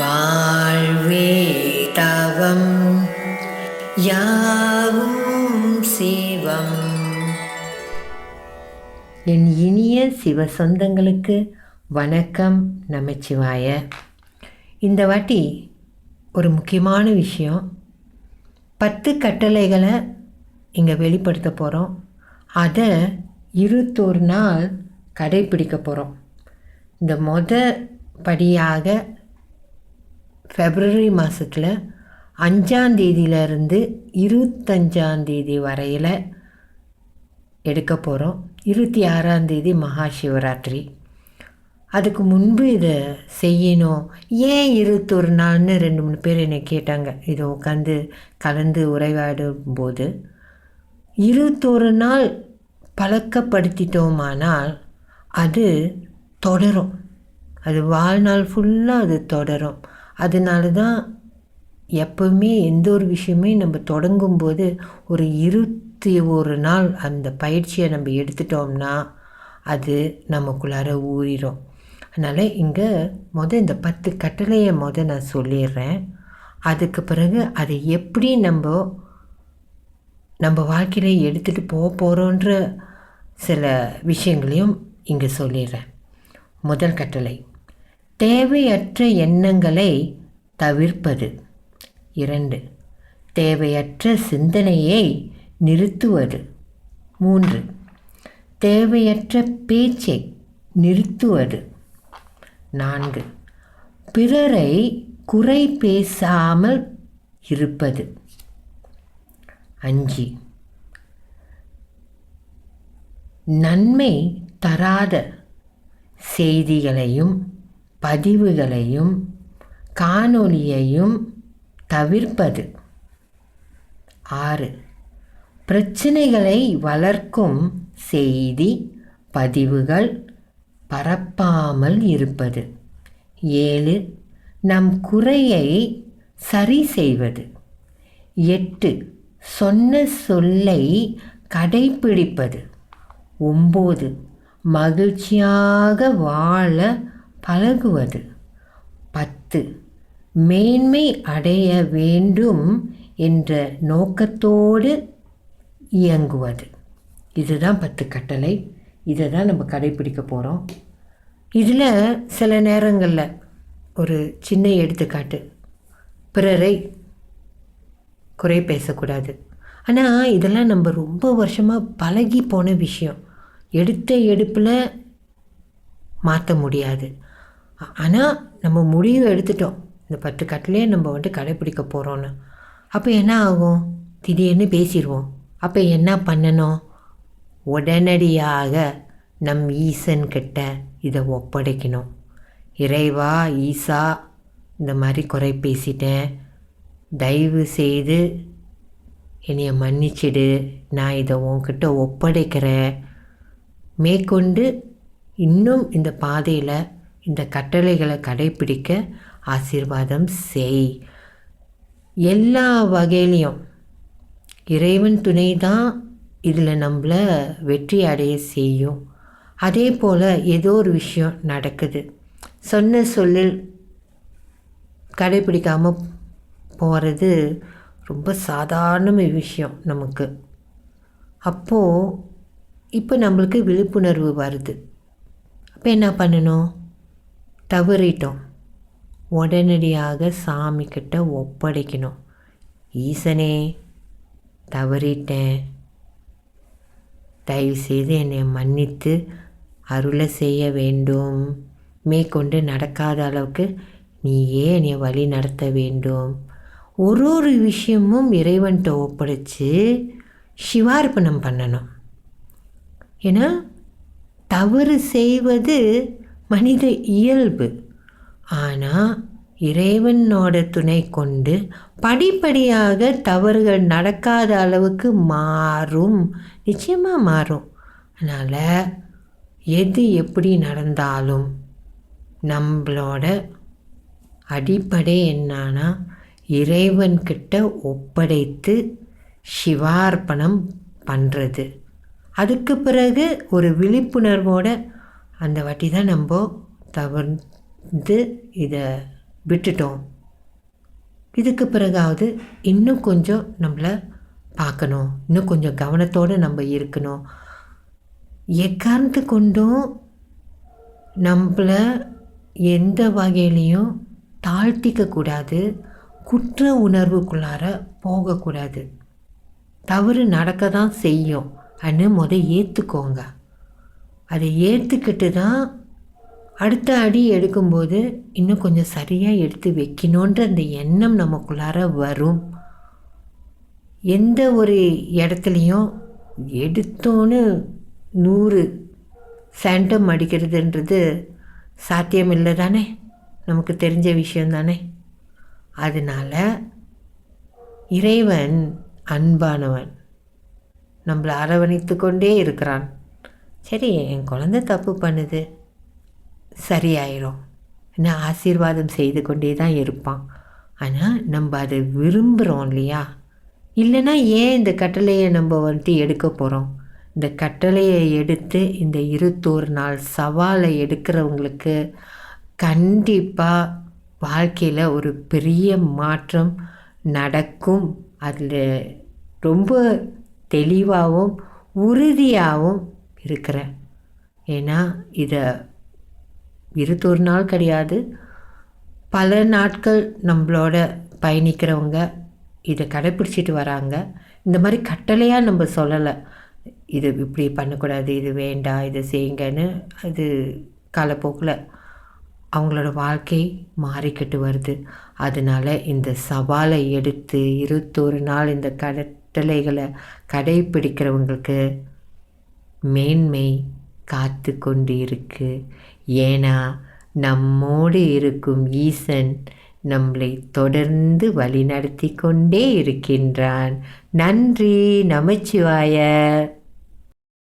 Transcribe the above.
வாழ்வே தவம் யாவும் சிவம். என் இனிய சிவ சொந்தங்களுக்கு வணக்கம் நமச்சிவாய. இந்த வாட்டி ஒரு முக்கியமான விஷயம். பத்து கட்டளைகளை இங்கே வெளிப்படுத்த போகிறோம் அதை இருபத்தோரு நாள் கடைபிடிக்க போகிறோம் இந்த மொத படியாக ஃபெப்ரவரி மாதத்தில் அஞ்சாந்தேதியிலேருந்து இருபத்தஞ்சாந்தேதி வரையில் எடுக்க போகிறோம் இருபத்தி ஆறாந்தேதி மகா சிவராத்திரி. அதுக்கு முன்பு இதை செய்யணும். ஏன் இருபத்தொரு நாள்னு ரெண்டு மூணு பேர் என்னை கேட்டாங்க. இதை உட்காந்து கலந்து உரையாடும் போது இருபத்தொரு நாள் பழக்கப்படுத்திட்டோமானால் அது தொடரும். அது வாழ்நாள் ஃபுல்லாக அது தொடரும். அதனால தான் எப்பவுமே எந்த ஒரு விஷயமே நம்ம தொடங்கும்போது ஒரு இருபத்தி ஒரு நாள் அந்த பயிற்சியை நம்ம எடுத்துட்டோம்னா அது நமக்குள்ளார ஊறிடும் அதனால் இங்கே மொதல் இந்த பத்து கட்டளையை மொதல் நான் சொல்லிடுறேன். அதுக்கு பிறகு அதை எப்படி நம்ம நம்ம வாழ்க்கையில் எடுத்துகிட்டு போக போகிறோன்ற சில விஷயங்களையும் இங்கே சொல்லிடுறேன். முதல் கட்டளை. தேவையற்ற எண்ணங்களை தவிர்ப்பது. இரண்டு தேவையற்ற சிந்தனையை நிறுத்துவது. மூன்று தேவையற்ற பேச்சை நிறுத்துவது. நான்கு பிறரை குறை பேசாமல் இருப்பது. அஞ்சு நன்மை தராத செய்திகளையும் பதிவுகளையும் காணொளியையும் தவிர்ப்பது. ஆறு. பிரச்சனைகளை வளர்க்கும் செய்தி பதிவுகள் பரப்பாமல் இருப்பது. ஏழு. நம் குறையை சரி செய்வது. எட்டு. சொன்ன சொல்லை கடைப்பிடிப்பது. ஒம்பது. மகிழ்ச்சியாக வாழ பழகுவது. பத்து. மேன்மை அடைய வேண்டும் என்ற நோக்கத்தோடு இயங்குவது. இதுதான் பத்து கட்டளை. இதை தான் நம்ம கடைபிடிக்க போகிறோம் இதில் சில நேரங்களில் ஒரு சின்ன எடுத்துக்காட்டு. பிறரை குறை பேசக்கூடாது. ஆனால் இதெல்லாம் நம்ம ரொம்ப வருஷமாக பழகி போன விஷயம். எடுத்த எடுப்பில் மாற்ற முடியாது. ஆனால் நம்ம முடிவு எடுத்துட்டோம். இந்த பத்து கட்டிலே நம்ம வந்துட்டு கடைப்பிடிக்க போகிறோன்னு அப்போ என்ன ஆகும்? திடீர்னு பேசிடுவோம். அப்போ என்ன பண்ணணும்? உடனடியாக நம் ஈசன்கிட்ட இதை ஒப்படைக்கணும். இறைவா ஈசா இந்த மாதிரி குறை பேசிட்டேன். தயவு செய்து என்னைய மன்னிச்சிடு. நான் இதை உன்கிட்ட ஒப்படைக்கிறேன். மேற்கொண்டு இன்னும் இந்த பாதையில் இந்த கட்டளைகளை கடைப்பிடிக்க ஆசீர்வாதம் செய். எல்லா வகையிலையும் இறைவன் துணை தான் இதில் நம்மளை வெற்றி அடைய செய்யும். அதே போல் ஏதோ ஒரு விஷயம் நடக்குது. சொன்ன சொல்லில் கடைப்பிடிக்காமல் போகிறது ரொம்ப சாதாரண விஷயம் நமக்கு. அப்போது இப்போ நம்மளுக்கு விழிப்புணர்வு வருது. அப்போ என்ன பண்ணணும்? தவறிட்டோம். உடனடியாக சாமிக்கிட்ட ஒப்படைக்கணும். ஈசனே தவறிட்டேன். தயவுசெய்து என்னை மன்னித்து அருளை செய்ய வேண்டும். மேற்கொண்டு நடக்காத அளவுக்கு நீயே என்னை வழி நடத்த வேண்டும். ஒரு ஒரு விஷயமும் இறைவன்கிட்ட ஒப்படைச்சு சிவார்ப்பணம் பண்ணணும். ஏன்னா தவறு செய்வது மனித இயல்பு. ஆனால் இறைவனோட துணை கொண்டு படிப்படியாக தவறுகள் நடக்காத அளவுக்கு மாறும். நிச்சயமாக மாறும். அதனால் எது எப்படி நடந்தாலும் நம்மளோட அடிப்படை என்னன்னா இறைவன்கிட்ட ஒப்படைத்து சிவார்ப்பணம் பண்ணுறது அதுக்கு பிறகு ஒரு விழிப்புணர்வோட அந்த வாட்டி தான் நம்ம தவிர்த்து இதை விட்டுட்டோம். இதுக்கு பிறகாவது இன்னும் கொஞ்சம் நம்மளை பார்க்கணும். இன்னும் கொஞ்சம் கவனத்தோடு நம்ம இருக்கணும். எக்காரணத்து கொண்டும் நம்மளை எந்த வகையிலையும் தாழ்த்திக்க கூடாது. குற்ற உணர்வுக்குள்ளார போகக்கூடாது. தவறு நடக்க தான் செய்யும். அன்னு முத ஏற்றுக்கோங்க அதை ஏற்றுக்கிட்டு தான் அடுத்த அடி எடுக்கும்போது இன்னும் கொஞ்சம் சரியாக எடுத்து வைக்கணுன்ற அந்த எண்ணம் நமக்குள்ளார வரும். எந்த ஒரு இடத்துலையும் எடுத்தோன்னு நூறு சென்டம் அடிக்கிறதுன்றது சாத்தியம் இல்லை தானே? நமக்கு தெரிஞ்ச விஷயந்தானே அதனால் இறைவன் அன்பானவன். நம்மளை அரவணைத்து கொண்டே இருக்கிறான். சரி என் குழந்தை தப்பு பண்ணுது. சரியாயிரும். நான் ஆசீர்வாதம் செய்து கொண்டே தான் இருப்பான். ஆனால் நம்ம அதை விரும்புகிறோம் இல்லையா? இல்லைன்னா ஏன் இந்த கட்டளையை நம்ம வந்துட்டு எடுக்க போகிறோம் இந்த கட்டளையை எடுத்து இந்த இருத்தோர் நாள் சவாலை எடுக்கிறவங்களுக்கு கண்டிப்பாக வாழ்க்கையில் ஒரு பெரிய மாற்றம் நடக்கும். அதில் ரொம்ப தெளிவாகவும் உறுதியாகவும் இருக்கிறேன் ஏன்னா இதை இருபத்தொரு நாள் கிடையாது. பல நாட்கள் நம்மளோட பயணிக்கிறவங்க இதை கடைப்பிடிச்சிட்டு வராங்க. இந்த மாதிரி கட்டளையாக நம்ம சொல்லலை. இது இப்படி பண்ணக்கூடாது இது வேண்டாம் இது செய்யுங்கன்னு அது காலப்போக்கில் அவங்களோட வாழ்க்கை மாறிக்கிட்டு வருது. அதனால் இந்த சவாலை எடுத்து இருபத்தொரு நாள் இந்த கட்டளைகளை கடைப்பிடிக்கிறவங்களுக்கு மேன்மை காத்து கொண்டு இருக்கு ஏன்னா நம்மோடு இருக்கும் ஈசன் நம்மளை தொடர்ந்து வழிநடத்தி கொண்டே இருக்கின்றான். நன்றி நமச்சிவாய.